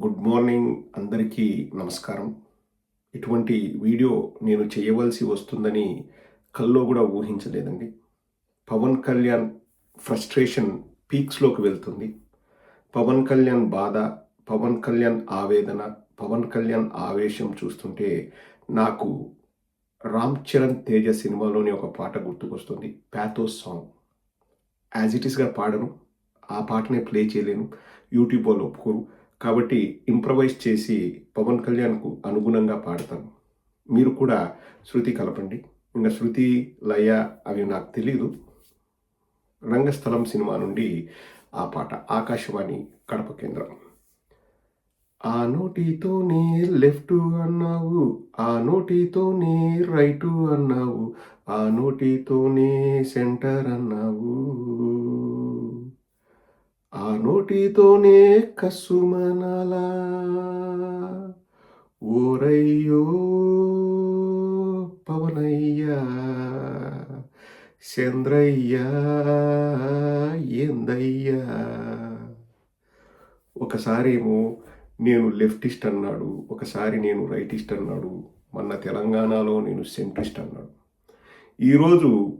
Good morning అందరికీ నమస్కారం. ఇటువంటి వీడియో నేను చేయవలసి వస్తుందని కల్లో కూడా ఊహించలేదండి. పవన్ కళ్యాణ్ ఫ్రస్ట్రేషన్ పీక్స్లోకి వెళ్తుంది. పవన్ కళ్యాణ్ బాధ పవన్ కళ్యాణ్ ఆవేదన పవన్ కళ్యాణ్ ఆవేశం చూస్తుంటే నాకు రామ్ చరణ్ తేజ సినిమాలోని ఒక పాట గుర్తుకొస్తుంది ప్యాథోస్ సాంగ్. యాజ్ ఇట్ ఈస్గా పాడను ఆ పాటనే ప్లే చేయలేను యూట్యూబ్ వాళ్ళు ఒప్పుకోరు. కాబట్టి ఇంప్రవైజ్ చేసి పవన్ కళ్యాణ్కు అనుగుణంగా పాడతాను. మీరు కూడా శృతి కలపండి. ఇంకా శృతి లయ అవి నాకు తెలీదు. రంగస్థలం సినిమా నుండి ఆ పాట ఆకాశవాణి కడప కేంద్రం. ఆ నోటితోనే లెఫ్ట్ అన్నావు ఆ నోటితోనే రైట్ అన్నావు ఆ నోటితోనే సెంటర్ అన్నావు. నోటితోనే కసుమనలా. ఓరయ్యో పవనయ్యా చంద్రయ్యా ఏందయ్యా. ఒకసారేమో నేను లెఫ్టిస్ట్ అన్నాడు ఒకసారి నేను రైటిస్ట్ అన్నాడు మొన్న తెలంగాణలో నేను సెంట్రిస్ట్ అన్నాడు. ఈరోజు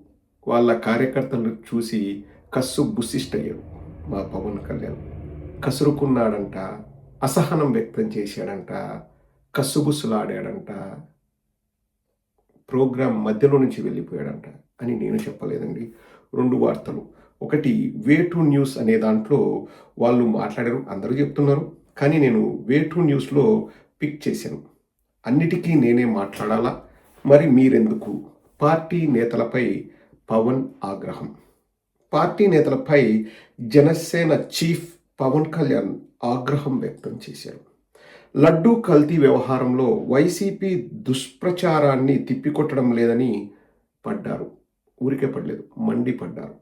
వాళ్ళ కార్యకర్తలు చూసి కస్సు బుస్సిస్ట్ అయ్యాడు మా పవన్ కళ్యాణ్. కసురుకున్నాడంట అసహనం వ్యక్తం చేశాడంట కసుగుసులాడాడంట ప్రోగ్రాం మధ్యలో నుంచి వెళ్ళిపోయాడంట అని నేను చెప్పలేదండి. రెండు వార్తలు. ఒకటి వే టు న్యూస్ అనే దాంట్లో వాళ్ళు మాట్లాడారు అందరూ చెప్తున్నారు. కానీ నేను వే టు న్యూస్లో పిక్ చేశాను. అన్నిటికీ నేనే మాట్లాడాలా? మరి మీరెందుకు? పార్టీ నేతలపై పవన్ ఆగ్రహం. పార్టీ నేతలపై జనసేన చీఫ్ పవన్ కళ్యాణ్ ఆగ్రహం వ్యక్తం చేశారు. లడ్డూ కల్తీ వ్యవహారంలో వైసీపీ దుష్ప్రచారాన్ని తిప్పికొట్టడం లేదని పడ్డారు. ఊరికే పడలేదు మండిపడ్డారు.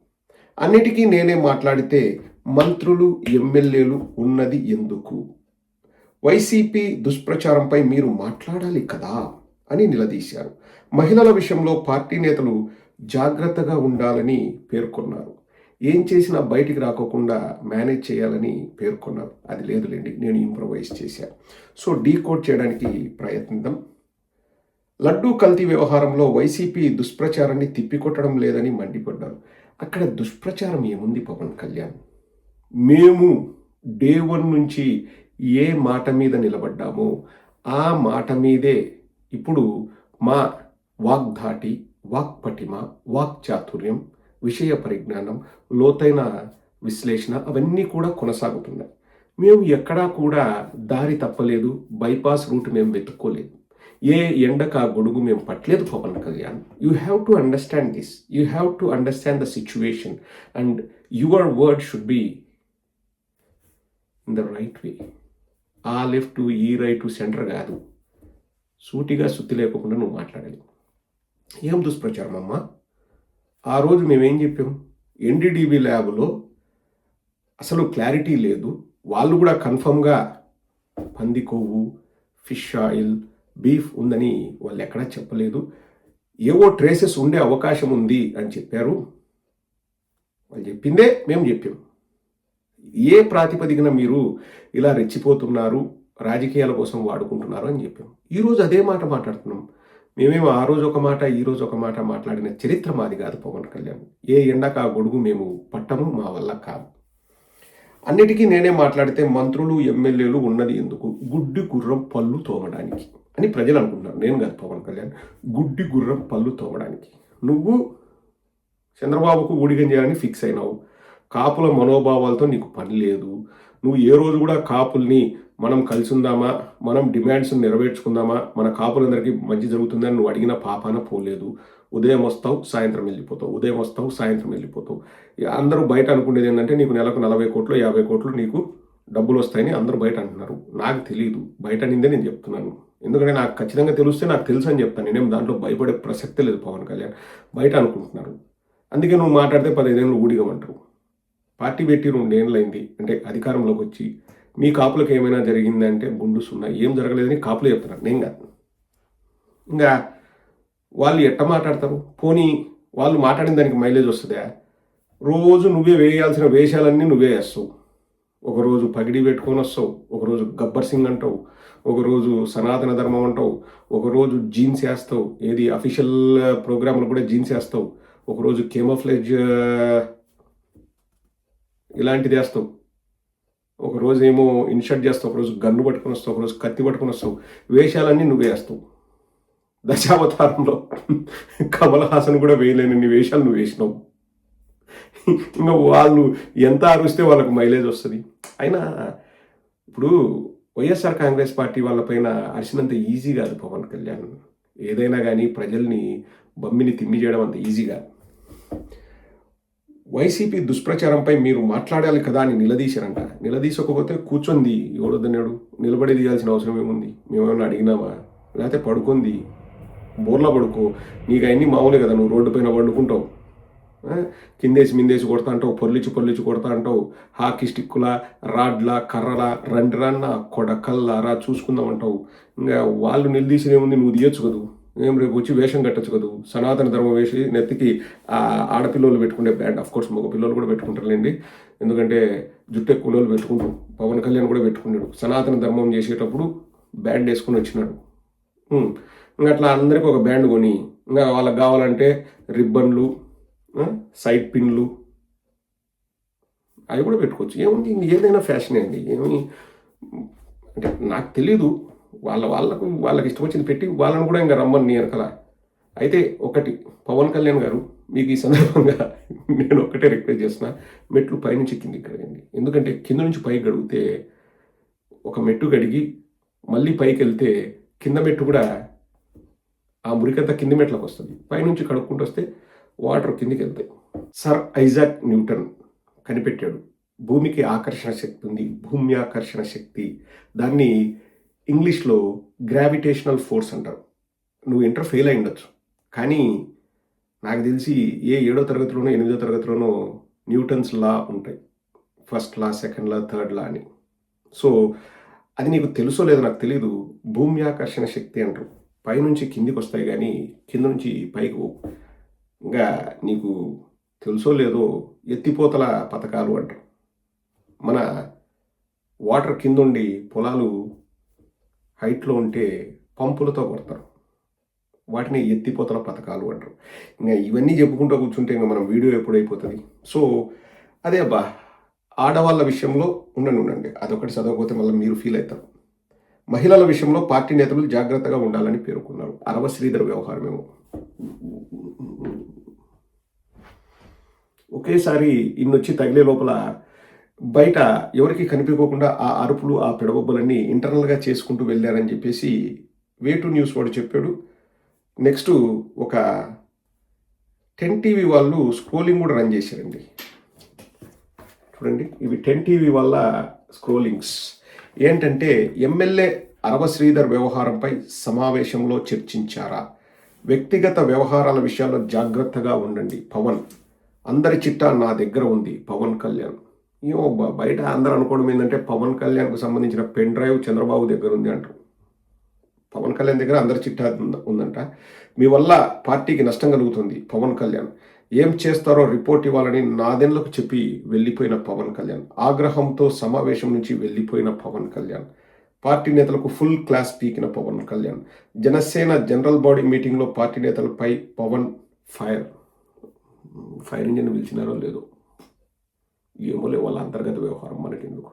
అన్నిటికీ నేనే మాట్లాడితే మంత్రులు ఎమ్మెల్యేలు ఉన్నది ఎందుకు? వైసీపీ దుష్ప్రచారంపై మీరు మాట్లాడాలి కదా అని నిలదీశారు. మహిళల విషయంలో పార్టీ నేతలు జాగ్రత్తగా ఉండాలని పేర్కొన్నారు. ఏం చేసినా బయటికి రాకోకుండా మేనేజ్ చేయాలని పేర్కొన్నారు అది లేదులేండి నేను ఇంప్రవైజ్ చేశాను సో డీకోడ్ చేయడానికి ప్రయత్నిద్దాం. లడ్డూ కల్తీ వ్యవహారంలో వైసీపీ దుష్ప్రచారాన్ని తిప్పికొట్టడం లేదని మండిపడ్డారు అక్కడ దుష్ప్రచారం ఏముంది పవన్ కళ్యాణ్? మేము డే వన్ నుంచి ఏ మాట మీద నిలబడ్డామో ఆ మాట మీదే ఇప్పుడు మా వాగ్ధాటి వాక్పటిమ వాక్చాతుర్యం విషయ పరిజ్ఞానం లోతైన విశ్లేషణ అవన్నీ కూడా కొనసాగుతున్నాయి. మేము ఎక్కడా కూడా దారి తప్పలేదు బైపాస్ రూట్ మేము వెతుక్కోలేదు. ఏ ఎండక గొడుగు మేము పట్టలేదు Pawan Kalyan. You have to understand this you have to understand the situation and your word should be in the right way uh left ఈ రైట్ సెంటర్ కాదు. సూటిగా సుత్తి లేకుండా నువ్వు మాట్లాడాలి ఏం దుష్ప్రచారం అమ్మా? ఆ రోజు మేమేం చెప్పాం? ఎన్డీడీబీ ల్యాబ్లో అసలు క్లారిటీ లేదు. వాళ్ళు కూడా కన్ఫర్మ్గా పంది కొవ్వు ఫిష్ ఆయిల్ బీఫ్ ఉందని వాళ్ళు ఎక్కడా చెప్పలేదు. ఏవో ట్రేసెస్ ఉండే అవకాశం ఉంది అని చెప్పారు. వాళ్ళు చెప్పిందే మేము చెప్పాం. ఏ ప్రాతిపదికన మీరు ఇలా రెచ్చిపోతున్నారు రాజకీయాల కోసం వాడుకుంటున్నారు అని చెప్పాం. ఈరోజు అదే మాట మాట్లాడుతున్నాం. మేమేమో ఆ రోజు ఒక మాట ఈ రోజు ఒక మాట మాట్లాడిన చరిత్ర మాది కాదు పవన్ కళ్యాణ్. ఏ ఎండక ఆ గొడుగు మేము పట్టము మా వల్ల కాదు. అన్నిటికీ నేనే మాట్లాడితే మంత్రులు ఎమ్మెల్యేలు ఉన్నది ఎందుకు? గుడ్డి గుర్రం పళ్ళు తోమడానికి. అని ప్రజలు అనుకుంటున్నారు. నేను కాదు పవన్ కళ్యాణ్. గుడ్డి గుర్రం పళ్ళు తోమడానికి. నువ్వు చంద్రబాబుకు ఊడిగం చేయాలని ఫిక్స్ అయినావు. కాపుల మనోభావాలతో నీకు పని లేదు. నువ్వు ఏ రోజు కూడా కాపుల్ని మనం కలిసి ఉందామా మనం డిమాండ్స్ నెరవేర్చుకుందామా? మన కాపులందరికీ మంచి జరుగుతుందని నువ్వు అడిగిన పాపాన పోలేదు. ఉదయం వస్తావు సాయంత్రం వెళ్ళిపోతావు. ఉదయం వస్తావు సాయంత్రం వెళ్ళిపోతావు. అందరూ బయట అనుకునేది ఏంటంటే నీకు నెలకు నలభై కోట్లు యాభై కోట్లు నీకు డబ్బులు వస్తాయని అందరూ బయట అంటున్నారు. నాకు తెలియదు బయట నిందే నేను చెప్తున్నాను. ఎందుకంటే నాకు ఖచ్చితంగా తెలిస్తే నాకు తెలుసు అని చెప్తాను. నేనేం దాంట్లో భయపడే ప్రసక్తే లేదు పవన్ కళ్యాణ్. బయట అనుకుంటున్నారు. అందుకే నువ్వు మాట్లాడితే పదిహేను ఊడిగమంటారు పార్టీ పెట్టి రెండేళ్ళైంది అంటే అధికారంలోకి వచ్చి మీ కాపులకు ఏమైనా జరిగిందంటే గుండు సున్నా. ఏం జరగలేదని కాపులు చెప్తున్నారు నేను కాదు. ఇంకా వాళ్ళు ఎట్ట మాట్లాడతారు? పోనీ వాళ్ళు మాట్లాడిన దానికి మైలేజ్ వస్తుందా? రోజు నువ్వే వేయాల్సిన వేషాలన్నీ నువ్వే వేస్తావు. ఒకరోజు పగిడి పెట్టుకొని వస్తావు. ఒకరోజు గబ్బర్ సింగ్ అంటావు. ఒకరోజు సనాతన ధర్మం అంటావు. ఒకరోజు జీన్స్ వేస్తావు. ఏది అఫీషియల్ ప్రోగ్రాంలు కూడా జీన్స్ వేస్తావు. ఒకరోజు కేమోఫ్లెజ్ ఇలాంటిది వేస్తావు. ఒకరోజు ఏమో ఇన్షర్ట్ చేస్తావు ఒకరోజు గన్ను పట్టుకొని వస్తావు ఒకరోజు కత్తి పట్టుకొని వస్తావు వేషాలన్నీ నువ్వు వేస్తావు. దశావతారంలో కమల్ హాసన్ కూడా వేయలేనన్ని వేషాలు నువ్వు వేసినావు. ఇంకా వాళ్ళు ఎంత అరుస్తే వాళ్ళకు మైలేజ్ వస్తుంది. అయినా ఇప్పుడు వైఎస్ఆర్ కాంగ్రెస్ పార్టీ వాళ్ళపైన అరిసినంత ఈజీ కాదు పవన్ కళ్యాణ్. ఏదైనా కానీ ప్రజల్ని బమ్మిని తిమ్మి చేయడం అంత ఈజీగా వైసీపీ దుష్ప్రచారంపై మీరు మాట్లాడాలి కదా అని నిలదీశారంట. నిలదీసకపోతే కూర్చొంది ఎవడొద్దన్నాడు? నిలబడి తీయాల్సిన అవసరం ఏముంది? మేమేమైనా అడిగినామా? లేకపోతే పడుకుంది. బోర్లా పడుకో. నీకు అవన్నీ మామూలే కదా. నువ్వు రోడ్డు పైన పండుకుంటావు. కిందేసి మిందేసి కొడతా అంటావు. పొర్లిచి పొర్లిచి కొడతా అంటావు. హాకీ స్టిక్కుల రాడ్ల కర్రల రండి రన్న కొడకల్లారా చూసుకుందాం అంటావు. ఇంకా వాళ్ళు నిలదీసినేముంది నువ్వు తీయొచ్చు కదా. మేము రేపు వచ్చి వేషం కట్టచ్చు కదూ? సనాతన ధర్మం వేసి నెత్తికి ఆడపిల్లలు పెట్టుకునే బ్యాండ్ ఆఫ్ కోర్స్ మగ పిల్లలు కూడా పెట్టుకుంటారులేండి. ఎందుకంటే జుట్టు ఎక్కువ వాళ్ళు పెట్టుకుంటారు పవన్ కళ్యాణ్ కూడా పెట్టుకున్నాడు. సనాతన ధర్మం చేసేటప్పుడు బ్యాండ్ వేసుకుని వచ్చినాడు. ఇంకా అట్లా అందరికి ఒక బ్యాండ్ కొని ఇంకా వాళ్ళకి కావాలంటే రిబ్బన్లు సైడ్ పిన్లు అవి కూడా పెట్టుకోవచ్చు. ఏముంది? ఏదైనా ఫ్యాషన్ అండి. ఏమి అంటే నాకు తెలీదు. వాళ్ళ వాళ్ళకు వాళ్ళకి ఇష్టం వచ్చింది పెట్టి వాళ్ళని కూడా ఇంకా రమ్మని నేను కదా అయితే ఒకటి పవన్ కళ్యాణ్ గారు మీకు ఈ సందర్భంగా నేను ఒకటే రిక్వెస్ట్ చేసిన మెట్లు పైనుంచి కిందికి కడగండి. ఎందుకంటే కింద నుంచి పైకి గడిగితే ఒక మెట్టు గడిగి మళ్ళీ పైకి వెళ్తే కింద మెట్టు కూడా ఆ మురికంతా కింది మెట్లకు వస్తుంది. పైనుంచి కడుక్కుంటూ వస్తే వాటర్ కిందికి వెళ్తాయి. సర్ ఐజాక్ న్యూటన్ కనిపెట్టాడు. భూమికి ఆకర్షణ శక్తి ఉంది. భూమి ఆకర్షణ శక్తి. దాన్ని ఇంగ్లీష్లో గ్రావిటేషనల్ ఫోర్స్ అంటారు. నువ్వు ఇంటర్ ఫెయిల్ అయి ఉండొచ్చు. కానీ నాకు తెలిసి ఏ ఏడో తరగతిలోనో ఎనిమిదో తరగతిలోనో న్యూటన్స్ లా ఉంటాయి. First law second law third law అని. సో అది నీకు తెలుసో లేదో నాకు తెలియదు భూమి ఆకర్షణ శక్తి అంటారు. పైనుంచి కిందికి వస్తాయి కానీ కింద నుంచి పైకి ఇంకా నీకు తెలుసో లేదో ఎత్తిపోతల పథకాలు అంటారు. మన వాటర్ కింద ఉండి పొలాలు హైట్లో ఉంటే పంపులతో కొడతారు. వాటిని ఎత్తిపోతల పథకాలు అంటారు. ఇంకా ఇవన్నీ చెప్పుకుంటూ కూర్చుంటే ఇంకా మనం వీడియో ఎప్పుడైపోతుంది. సో అదే అబ్బా ఆడవాళ్ళ విషయంలో ఉండండి ఉండండి. అదొకటి చదవకపోతే మళ్ళీ మీరు ఫీల్ అవుతారు. మహిళల విషయంలో పార్టీ నేతలు జాగ్రత్తగా ఉండాలని పేర్కొన్నారు. అరవ శ్రీధర్ వ్యవహారమేమో ఒకేసారి ఇన్నొచ్చి తగిలే లోపల బయట ఎవరికి కనిపించకుండా ఆ అరుపులు ఆ పిడబొబ్బలన్నీ ఇంటర్నల్గా చేసుకుంటూ వెళ్ళారని చెప్పేసి వేటు న్యూస్ వాడు చెప్పాడు. నెక్స్ట్ ఒక టెన్ టీవీ వాళ్ళు స్క్రోలింగ్ కూడా రన్ చేశారండి. చూడండి ఇవి టెన్ టీవీ వల్ల స్క్రోలింగ్స్. ఏంటంటే ఎమ్మెల్యే అరవ శ్రీధర్ వ్యవహారంపై సమావేశంలో చర్చించారా? వ్యక్తిగత వ్యవహారాల విషయాల్లో జాగ్రత్తగా ఉండండి పవన్. అందరి చిట్టా నా దగ్గర ఉంది పవన్ కళ్యాణ్. ఏమో బయట అందరూ అనుకోవడం ఏంటంటే పవన్ కళ్యాణ్కు సంబంధించిన పెన్ డ్రైవ్ చంద్రబాబు దగ్గర ఉంది అంటారు. పవన్ కళ్యాణ్ దగ్గర అందరి చిట్టా ఉందంట. మీ వల్ల పార్టీకి నష్టం కలుగుతుంది పవన్ కళ్యాణ్. ఏం చేస్తారో రిపోర్ట్ ఇవ్వాలని నాదెండ్లకు చెప్పి వెళ్ళిపోయిన పవన్ కళ్యాణ్. ఆగ్రహంతో సమావేశం నుంచి వెళ్ళిపోయిన పవన్ కళ్యాణ్. పార్టీ నేతలకు ఫుల్ క్లాస్ పీకిన పవన్ కళ్యాణ్. జనసేన జనరల్ బాడీ మీటింగ్లో పార్టీ నేతలపై పవన్ ఫైర్. ఫైర్ ఇంజిన్ పిలిచినారో లేదో. ఏమోలే వాళ్ళ అంతర్గత వ్యవహారం మనకెందుకు?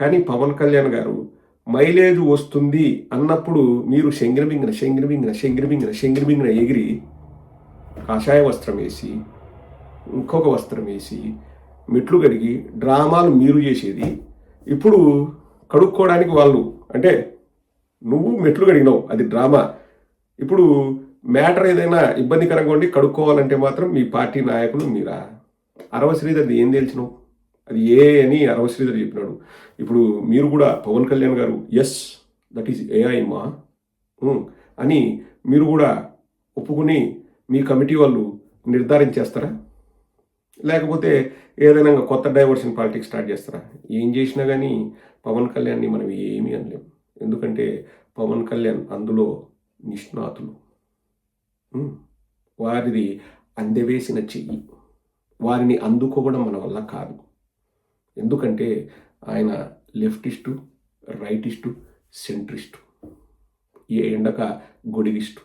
కానీ పవన్ కళ్యాణ్ గారు మైలేజ్ వస్తుంది అన్నప్పుడు మీరు శంగిరబింగిన శంగిరబింగిన శంగిరబింగిన శంగిరబింగిన ఎగిరి కాషాయ వస్త్రం వేసి ఇంకొక వస్త్రం వేసి మెట్లు కడిగి డ్రామాలు మీరు చేసేది. ఇప్పుడు కడుక్కోవడానికి వాళ్ళు అంటే నువ్వు మెట్లు కడిగినావు అది డ్రామా. ఇప్పుడు మ్యాటర్ ఏదైనా ఇబ్బందికరంగా ఉండి కడుక్కోవాలంటే మాత్రం మీ పార్టీ నాయకులు మీరా? అరవ శ్రీధర్ది ఏం తెలిసినావు అది ఏ అని అరవశ్రీధర్ చెప్పినాడు. ఇప్పుడు మీరు కూడా పవన్ కళ్యాణ్ గారు ఎస్ దట్ ఈస్ ఏఐ మా. అని మీరు కూడా ఒప్పుకుని మీ కమిటీ వాళ్ళు నిర్ధారించేస్తారా లేకపోతే ఏదైనా కొత్త డైవర్షన్ పాలిటిక్స్ స్టార్ట్ చేస్తారా? ఏం చేసినా కానీ పవన్ కళ్యాణ్ని మనం ఏమీ అనలేము ఎందుకంటే పవన్ కళ్యాణ్ అందులో నిష్ణాతులు. వారిది అందవేసిన చెయ్యి. వారిని అందుకోవడం మన వల్ల కాదు. ఎందుకంటే ఆయన లెఫ్టిస్టు రైటిస్టు సెంట్రిస్టు. ఈ ఎండక గొడిగిస్టు.